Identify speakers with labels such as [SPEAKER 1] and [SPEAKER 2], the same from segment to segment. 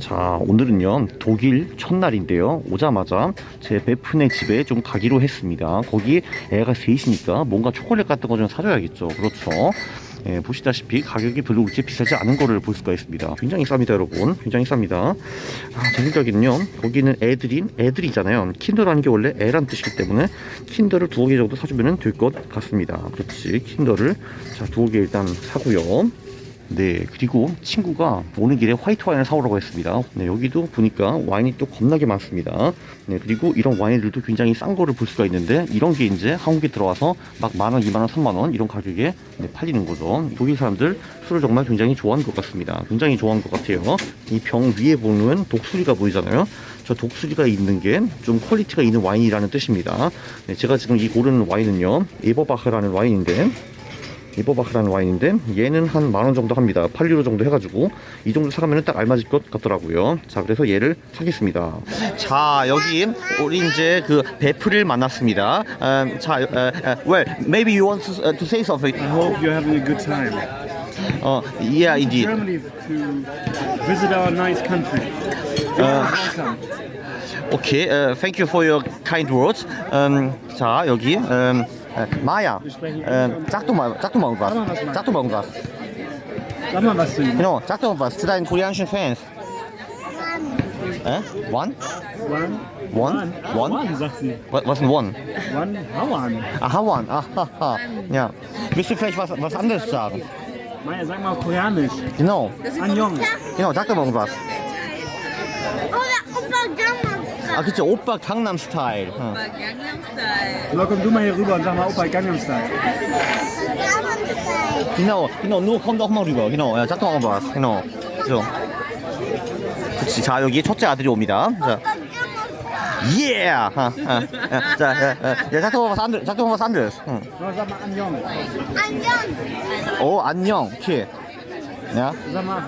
[SPEAKER 1] 자 오늘은요 독일 첫날인데요. 오자마자 제 베프네 집에 좀 가기로 했습니다. 거기 애가 셋이니까 뭔가 초콜릿 같은 거 좀 사줘야겠죠. 그렇죠? 예, 보시다시피 가격이 별로 그렇게 비싸지 않은 거를 볼 수가 있습니다. 굉장히 쌉니다 여러분. 굉장히 쌉니다. 아, 제 생각에는요 거기는 애들인 애들이잖아요. 킨더라는 게 원래 애란 뜻이기 때문에 킨더를 두어 개 정도 사주면 될 것 같습니다. 그렇지 킨더를. 자 두어 개 일단 사고요 네, 그리고 친구가 오는 길에 화이트 와인을 사오라고 했습니다. 네, 여기도 보니까 와인이 또 겁나게 많습니다. 네, 그리고 이런 와인들도 굉장히 싼 거를 볼 수가 있는데 이런 게 이제 한국에 들어와서 막 만 원, 이만 원, 삼만 원 이런 가격에 네, 팔리는 거죠. 독일 사람들 술을 정말 굉장히 좋아하는 것 같습니다. 굉장히 좋아하는 것 같아요. 이 병 위에 보면 독수리가 보이잖아요. 저 독수리가 있는 게 좀 퀄리티가 있는 와인이라는 뜻입니다. 네, 제가 지금 이 고르는 와인은요, 에버바흐라는 와인인데 이버바크라는 와인인데 얘는 한 만 원 정도 합니다 8유로 정도 해가지고 이 정도 사가면 딱 알맞을 것 같더라고요 자 그래서 얘를 사겠습니다 자 여기 우리 이제 그 베프를 만났습니다 음, 자 어, 어, well maybe you want to, uh, to say something
[SPEAKER 2] I hope you're having a good time.
[SPEAKER 1] 어 yeah indeed
[SPEAKER 2] Germany to visit our nice country.
[SPEAKER 1] Uh,
[SPEAKER 2] welcome.
[SPEAKER 1] okay uh, thank you for your kind words 음, 자 여기 음, 어, 마야 음, 짝도 마 짝도 먹은 것 짝도 먹은 것
[SPEAKER 2] Sag mal was zu ihm.
[SPEAKER 1] genau 짝도 먹은 것 zu deinen koreanischen Fans äh? one
[SPEAKER 2] One.
[SPEAKER 1] one one
[SPEAKER 2] One, sagt sie.
[SPEAKER 1] Was, was ein One?
[SPEAKER 2] One. Hauan.
[SPEAKER 1] Aha, One. Aha, ja. Willst du vielleicht was, was anderes sagen?
[SPEAKER 2] Maya, sag mal auf Koreanisch.
[SPEAKER 1] Genau.
[SPEAKER 2] Anjong.
[SPEAKER 1] Genau, sag doch mal irgendwas.
[SPEAKER 3] Oder Opa Gamma.
[SPEAKER 1] 아, 그치. 오빠 강남 스타일. 어.
[SPEAKER 4] Gangnam Style.
[SPEAKER 2] So, komm du mal hier rüber und sag mal Opa Gangnam Style.
[SPEAKER 1] Genau, genau. nur komm doch mal rüber. Genau. Ja, sag doch mal was. Genau. So. 그치. 자, 여기 첫째 아들이 옵니다. 자. Yeah! 아, 아, 아, 자, 야, 야, 야, sag doch mal was anderes. Sag doch mal was anderes. 응.
[SPEAKER 2] So, sag mal Anjong.
[SPEAKER 3] 안녕.
[SPEAKER 1] 오, 안녕. 오케이. 야.
[SPEAKER 2] Sag mal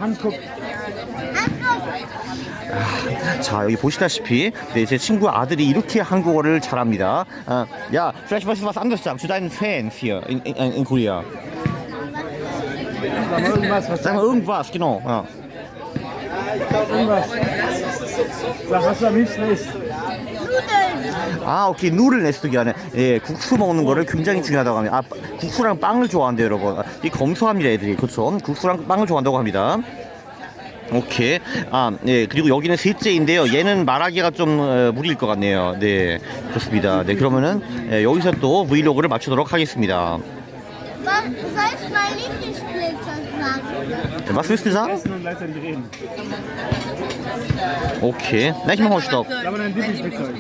[SPEAKER 1] 자 여기 보시다시피 네, 제 친구 아들이 이렇게 한국어를 잘합니다. 아, 야, was anderes sagen zu deinen Fans hier in, in, in Korea.
[SPEAKER 2] Am liebsten isst.
[SPEAKER 3] 누들.
[SPEAKER 1] 아, 오케이 누를 내쓰기 하네. 예, 국수 먹는 거를 굉장히 중요하다고 합니다. 아, 국수랑 빵을 좋아한대요, 여러분. 아, 이 검소합니다, 애들이. 그렇죠? 국수랑 빵을 좋아한다고 합니다. 오케이. 아, 예, 그리고 여기는 셋째인데요. 얘는 말하기가 좀 어, 무리일 것 같네요. 네, 그렇습니다. 네, 그러면은 예, 여기서 또 브이로그를 마치도록 하겠습니다.
[SPEAKER 3] Was soll ich mein Lieblingsspielzeug sagen?
[SPEAKER 1] Was willst du sagen?
[SPEAKER 2] Essen und gleichzeitig reden.
[SPEAKER 1] Okay. Na, ich mach mal Stopp.
[SPEAKER 2] Mal dein Lieblingsspielzeug.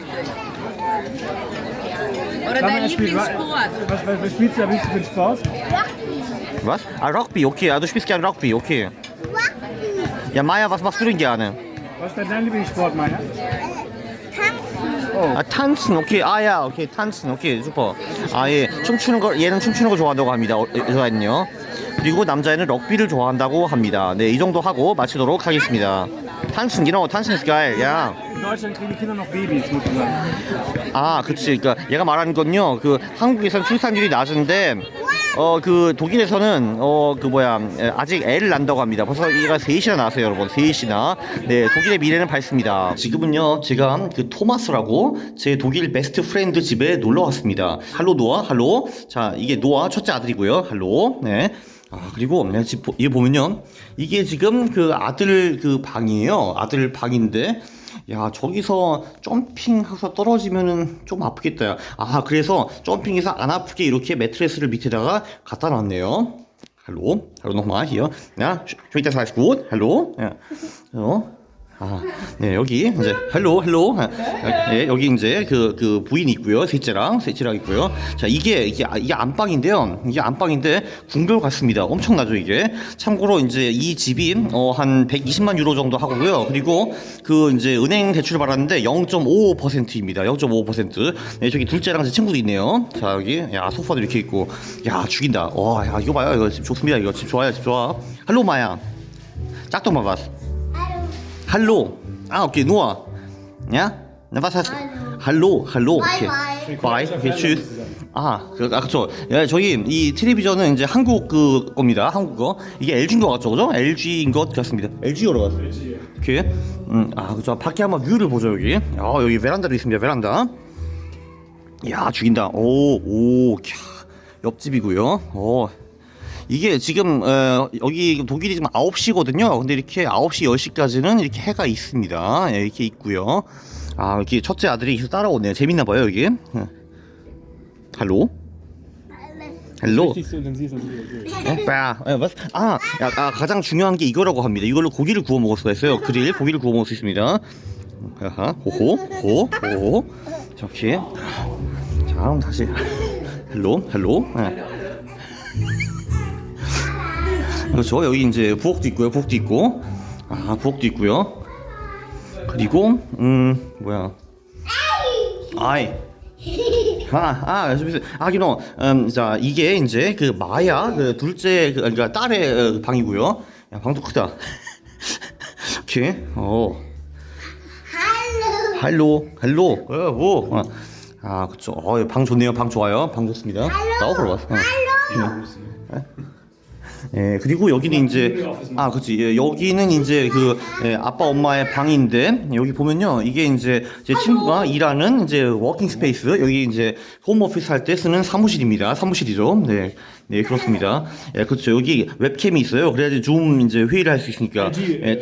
[SPEAKER 4] Oder
[SPEAKER 2] Sag mal,
[SPEAKER 4] dein
[SPEAKER 2] er spielt-
[SPEAKER 4] Lieblingssport.
[SPEAKER 2] Was, was, was spielst du am liebsten für einen Sport?
[SPEAKER 1] Was? Ah, Rugby, okay. Ah, du spielst gerne Rugby, okay. Ja, Maya, was machst du denn gerne?
[SPEAKER 2] Was ist denn dein Lieblingssport, Maya?
[SPEAKER 3] Tanzen.
[SPEAKER 2] Oh.
[SPEAKER 1] 아, tanzen, okay. 아, 야, 오케이. tanzen, 오케이. 슈퍼. 아, 예. 춤추는 거, 얘는 춤추는 거 좋아한다고 합니다. 어, 여자애는요. 그리고 남자애는 럭비를 좋아한다고 합니다. 네, 이 정도 하고 마치도록 하겠습니다. geil.
[SPEAKER 2] In Deutschland kriegen die Kinder noch Babys, sozusagen.
[SPEAKER 1] 아, 그치. 그니까 얘가 말하는 건요. 그 한국에서는 출산율이 낮은데 어 그 독일에서는 어 그 뭐야 에, 아직 애를 낳는다고 합니다. 벌써 얘가 셋이나 낳았어요, 여러분. 셋이나. 네, 독일의 미래는 밝습니다. 지금은요, 제가 그 토마스라고 제 독일 베스트 프렌드 집에 놀러 왔습니다. 할로 노아, 할로. 자, 이게 노아 첫째 아들이고요. 할로. 네. 아 그리고 보- 이게 보면요. 이게 지금 그 아들 그 방이에요. 아들 방인데 야 저기서 점핑해서 떨어지면은 좀 아프겠다. 야. 아 그래서 점핑해서 안 아프게 이렇게 매트레스를 밑에다가 갖다 놨네요. hallo hallo nochmal hier 아, 네, 여기 이제 헬로 헬로 네, 여기 이제 그, 그 부인이 있고요. 셋째랑 셋째랑 있고요. 자, 이게 이게 아, 이게 안방인데요. 이게 안방인데 궁궐 같습니다. 엄청나죠, 이게. 참고로 이제 이 집이 어, 한 120만 유로 정도 하고요. 그리고 그 이제 은행 대출을 받았는데 0.55%입니다. 0.55%. 네, 저기 둘째랑 제 친구도 있네요. 자, 여기 야, 소파도 이렇게 있고. 야, 죽인다. 와, 야, 이거 봐요. 이거 집 좋습니다. 이거 집 좋아요. 집 좋아. 할로 마야. 짝도 마봤. Hallo. Ah, okay, Noah. Ja? Na, was heißt?
[SPEAKER 3] Hallo.
[SPEAKER 1] Hallo, hallo. Okay.
[SPEAKER 3] bye.
[SPEAKER 1] Bye. Okay, tschüss. 아, 그, 아, 그쵸. 예, 저희 이 텔레비전은 이제 한국 그 겁니다. 한국 거. 이게 LG인 것 같죠, 그죠? LG인 것 같습니다. LG로 갔어요. 이렇게. 음, 아, 그죠. 밖에 한번 뷰를 보죠, 여기. 아, 여기 베란다도 있습니다, 베란다. 야, 죽인다. 오, 오, 캬. 옆집이고요. 오. 이게 지금 어, 여기 독일이 지금 9시거든요. 근데 이렇게 9시 10시까지는 이렇게 해가 있습니다. 예, 이렇게 있고요. 아, 이렇게 첫째 아들이 계속 따라오네요. 재밌나 봐요, 여기. 예. 할로? 할로? 오빠, 예, 맞- 아, 야, 아, 가장 중요한 게 이거라고 합니다. 이걸로 고기를 구워 먹을 수가 있어요. 그릴 고기를 구워 먹을 수 있습니다. 아하, 호호, 호, 호, 이렇게. 자, 그럼 다시 헬로, 헬로. 예. 그렇죠. 여기 이제 부엌도 있고요. 부엌도 있고. 아, 부엌도 있고요. 그리고 음, 뭐야? 아이. 아, 아. 아, 기노, 음, 자, 이게 이제 그 마야, 그 둘째, 그, 그러니까 딸의 어, 방이고요. 야, 방도 크다. 오케이, 어. 할로, 할로, 어, 뭐, 어. 아, 그쵸. 어, 방 좋네요. 방 좋아요. 방 좋습니다. 나와보러 왔어. 어. 예, 그리고 여기는 이제 아, 그렇지. 예, 여기는 이제 그 예, 아빠 엄마의 방인데 여기 보면요. 이게 이제 제 친구가 일하는 이제 워킹 스페이스. 여기 이제 홈 오피스 할 때 쓰는 사무실입니다. 사무실이죠. 네. 네, 그렇습니다. 예, 그렇죠. 여기 웹캠이 있어요. 그래야지 줌 이제 회의를 할 수 있으니까.
[SPEAKER 2] LG
[SPEAKER 1] 예,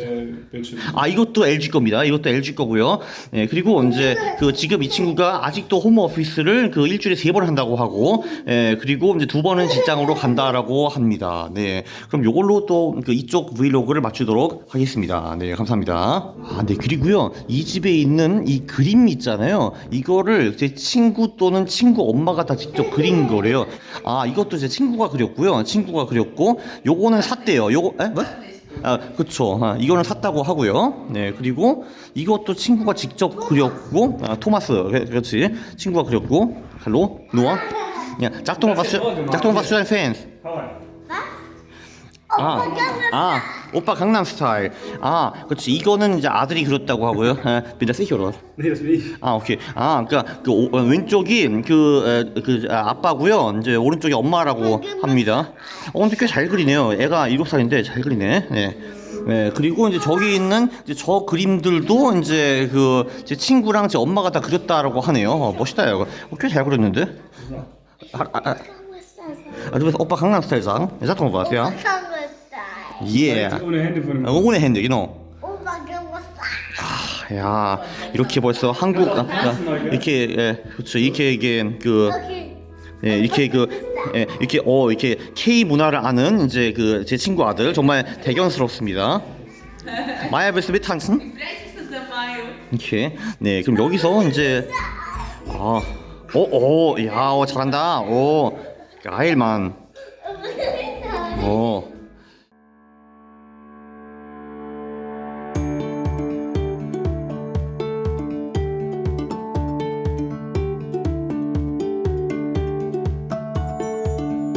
[SPEAKER 2] Bildschirm.
[SPEAKER 1] 아 이것도 LG 겁니다. 이것도 LG 거고요. 예, 그리고 이제 그 지금 이 친구가 아직도 홈오피스를 그 일주일에 세 번 한다고 하고, 예, 그리고 이제 두 번은 직장으로 간다라고 합니다. 네, 그럼 요걸로 또 그 이쪽 브이로그를 마치도록 하겠습니다. 네, 감사합니다. 아, 네, 그리고요 이 집에 있는 이 그림 있잖아요. 이거를 제 친구 또는 친구 엄마가 다 직접 그린 거래요. 아, 이것도 제 친구 가 그렸고요. 친구가 그렸고, 요거는 샀대요. 요거, 에? 뭐? 아, 그쵸. 아, 이거는 샀다고 하고요. 네, 그리고 이것도 친구가 직접 그렸고, 아, 토마스, 그래- 그렇지. 친구가 그렸고, 할로, 누워. 야, 짝퉁을 봤어, 짝퉁을 봤어, 팬스. 아, 아, 오빠 강남 스타일. 아, 그렇지. 이거는 이제 아들이 그렸다고 하고요. 아.
[SPEAKER 2] Nee, das will ich.
[SPEAKER 1] 아, 오케이. 아, 그러니까 그 오- 어, 왼쪽이 그, 에, 그 아, 아빠고요. 이제 오른쪽이 엄마라고 합니다. 어, 근데 꽤 잘 그리네요. 애가 7살인데 잘 그리네. 네. 네, 그리고 이제 저기 있는 이제 저 그림들도 이제 그 제 친구랑 제 엄마가 다 그렸다라고 하네요. 어, 멋있다, 이거. 어, 꽤잘 그렸는데. 아, 아, 아, 아, 두 오빠 강남 스타일상. 자통 봤어요? 예.
[SPEAKER 2] Ohne Hände von dem.
[SPEAKER 1] 어, 오늘 핸드, you know.
[SPEAKER 3] Opa Geburtstag.
[SPEAKER 1] 야 이렇게 벌써 한국 아, 아, 이렇게 예, 그렇죠 이렇게 이게 그. 예, 이렇게 그 예, 이렇게 어 이렇게 K 문화를 아는 이제 그 제 친구 아들 정말 대견스럽습니다. 마야 베스 비탄슨
[SPEAKER 4] Vielleicht ist es der Mayo.
[SPEAKER 1] 이렇게 네 그럼 여기서 이제 아, 아오오야 어, 잘한다 오 가일만 오